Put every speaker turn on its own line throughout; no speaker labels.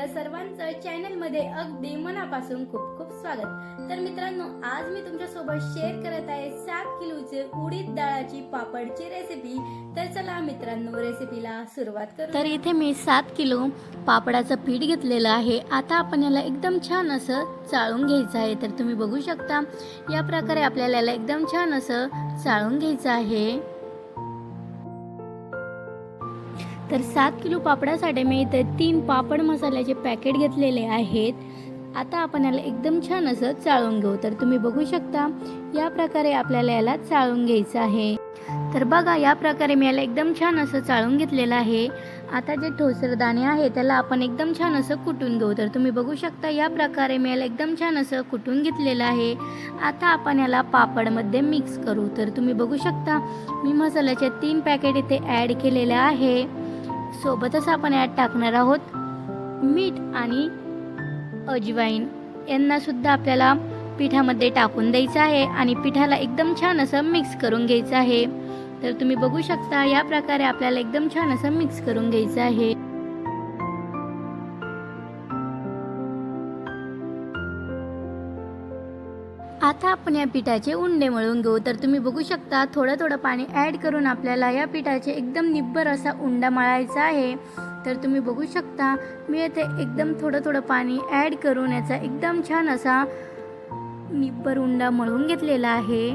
पवार आपल्या सर्वांचं चॅनलमध्ये अगदी मनापासून खूप खूप स्वागत. तर मित्रांनो आज मी तुमच्यासोबत शेअर करत आहे सात किलोचे उडीद डाळाची पापडची रेसिपी तर चला मित्रांनो रेसिपीला सुरुवात करू. तर इथे मी सात किलो पापडाचं पीठ घेतलेलं आहे. आता आपण याला एकदम छान असं चाळून घ्यायचं आहे. तर तुम्ही बघू शकता या प्रकारे आपल्याला याला एकदम छान असं चाळून घ्यायचं आहे. तर सात किलो पापडासाठी मी इथे तीन पापड मसाल्याचे पॅकेट घेतलेले आहेत. आता आपण याला एकदम छान असं चाळून घेऊ. तर तुम्ही बघू शकता या प्रकारे आपल्याला याला चाळून घ्यायचं आहे. तर बघा या प्रकारे मी याला एकदम छान असं चाळून घेतलेलं आहे. आता जे ठोसर दाणे आहे त्याला आपण एकदम छान असं कुटून घेऊ. तर तुम्ही बघू शकता या प्रकारे मी याला एकदम छान असं कुटून घेतलेलं आहे. आता आपण याला पापडमध्ये मिक्स करू. तर तुम्ही बघू शकता मी मसाल्याचे तीन पॅकेट इथे ॲड केलेले आहे. सोबतच आपण यात टाकणार आहोत. मीठ आणि अजवाईन यांना सुद्धा आपल्याला पिठामध्ये टाकून द्यायचं आहे आणि पिठाला एकदम छान असं मिक्स करून घ्यायचं आहे. तर तुम्ही बघू शकता या प्रकारे आपल्याला एकदम छान असं मिक्स करून घ्यायचं आहे. आता आपण या पिठाचे उंडे मळून घेऊ. तर तुम्ही बघू शकता थोडं थोडं पाणी ॲड करून आपल्याला या पिठाचे एकदम निब्बर असा उंडा मळायचा आहे. तर तुम्ही बघू शकता मी येथे एकदम थोडं थोडं पाणी ॲड करून याचा एकदम छान असा निब्बर उंडा मळून घेतलेला आहे.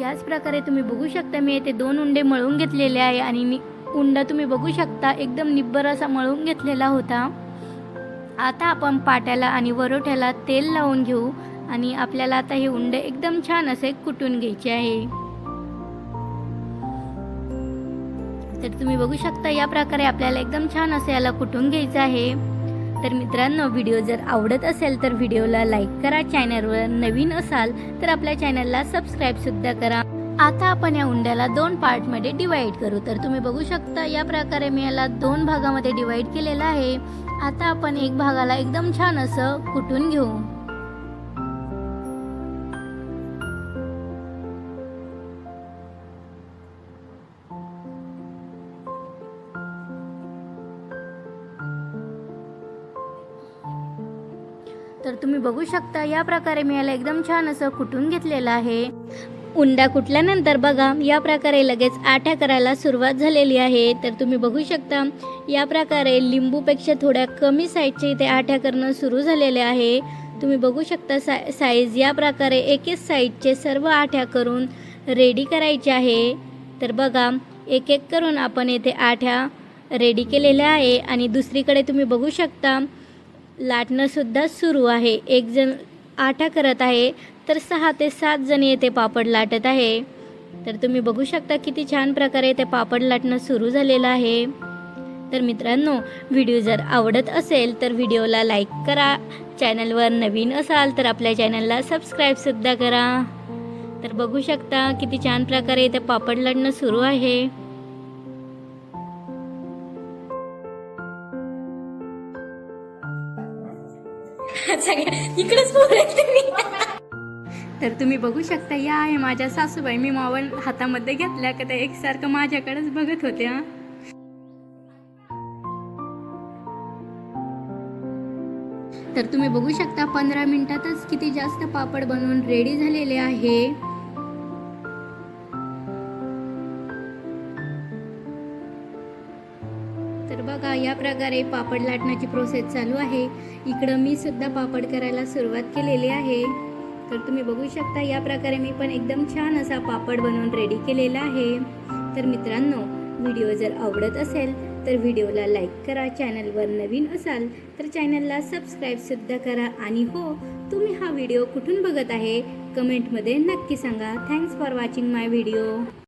याच प्रकारे तुम्ही बघू शकता मी येथे दोन उंडे मळून घेतलेले आहे आणि मी उंडा तुम्ही बघू शकता एकदम निब्बर असा मळून घेतलेला होता. आता आपण पाट्याला आणि वरोठ्याला तेल लावून घेऊ आणि आपल्याला आता हे उंडे एकदम छान असे कुटून घ्यायचे आहे. तर तुम्ही बघू शकता या प्रकारे आपल्याला एकदम छान असे याला कुटून घ्यायचं आहे. तर मित्रांनो व्हिडिओ जर आवडत असेल तर व्हिडिओला लाईक करा चॅनलवर नवीन असाल तर आपल्या चॅनलला सबस्क्राईबसुद्धा करा. आता आपण या उंड्याला दोन पार्टमध्ये डिवाइड करू. तर तुम्ही बघू शकता या प्रकारे मी याला दोन भागामध्ये डिवाइड केलेला आहे. आता आपण एक भागाला एकदम छान असं कुटून घेऊ. तर तुम्ही बघू शकता या प्रकारे मी याला एकदम छान असं कुटून घेतलेलं आहे. उंडा कुटल्यानंतर बघा. या प्रकारे लगेच आठ्या करायला सुरुवात झालेली आहे. तर तुम्ही बघू शकता या प्रकारे लिंबूपेक्षा थोड्या कमी साईजचे इथे आठ्या करणं सुरू झालेले आहे. तुम्ही बघू शकता सा साईज या प्रकारे एक एक साईजचे सर्व आठ्या करून रेडी करायचे आहे. तर बघा एक एक करून आपण येथे आठ्या रेडी केलेल्या आहे. आणि दुसरीकडे तुम्ही बघू शकता लाटणंसुद्धा सुरू आहे. एक जण आठा करत आहे. तर सहा ते सात जण येथे पापड लाटत आहे. तर तुम्ही बघू शकता किती छान प्रकारे ते पापड लाटणं सुरू झालेलं आहे. तर मित्रांनो व्हिडिओ जर आवडत असेल तर व्हिडिओला लाईक करा. चॅनलवर नवीन असाल तर आपल्या चॅनलला सबस्क्राईबसुद्धा करा. तर बघू शकता किती छान प्रकारे ते पापड लाटणं सुरू आहे. इकडेच तर तुम्ही बघू शकता या आहे माझ्या सासूबाई. मी मोबाईल हातामध्ये घेतल्या का त्या एकसारखं माझ्याकडेच बघत होत्या. तर तुम्ही बघू शकता पंधरा मिनिटातच किती जास्त पापड बनवून रेडी झालेले आहे. तर बघा या प्रकारे पापड लाटण्याची प्रोसेस चालू आहे. इकडं मी सुद्धा पापड करायला सुरुवात केलेली आहे. तर तुम्ही बघू शकता या प्रकारे मी पण एकदम छान असा पापड बनवून रेडी केलेला आहे. तर मित्रांनो व्हिडिओ जर आवडत असेल तर व्हिडिओला लाईक करा चॅनलवर नवीन असाल तर चॅनलला सबस्क्राईबसुद्धा करा. आणि हो तुम्ही हा व्हिडिओ कुठून बघत आहे? कमेंटमध्ये नक्की सांगा. Thanks for watching my video